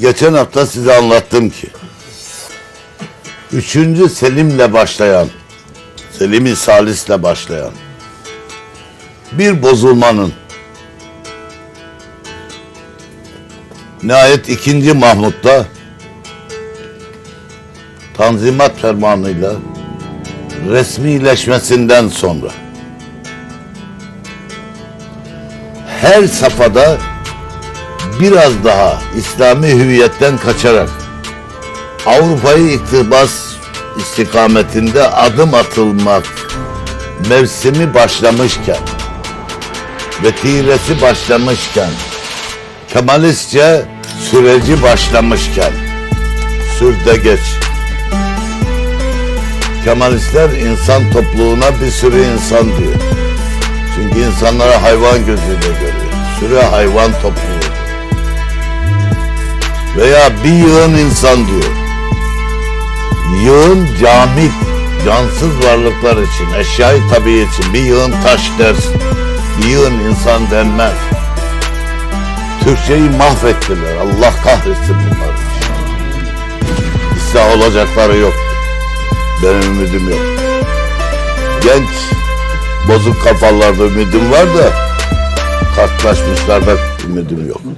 Geçen hafta size anlattım ki Üçüncü Selim'le başlayan Selim-i Salis'le başlayan bir bozulmanın nihayet ikinci Mahmut'ta Tanzimat fermanıyla resmileşmesinden sonra her safhada biraz daha İslami hüviyetten kaçarak Avrupa'yı iktibas istikametinde adım atılmak mevsimi başlamışken ve tiresi başlamışken Kemalistçe süreci başlamışken sürde geç. Kemalistler insan topluluğuna bir sürü insan diyor. Çünkü insanlara hayvan gözüyle görüyor. Sürü hayvan topluluğu. Veya bir yığın insan diyor. Yığın camit, cansız varlıklar için, eşyayı tabi için bir yığın taş dersin. Bir yığın insan denmez. Türkçeyi mahvettiler. Allah kahretsin bunları. İslah olacakları yok. Benim ümidim yok. Genç bozuk kafalarda ümidim var da kartlaşmışlarda ümidim yok.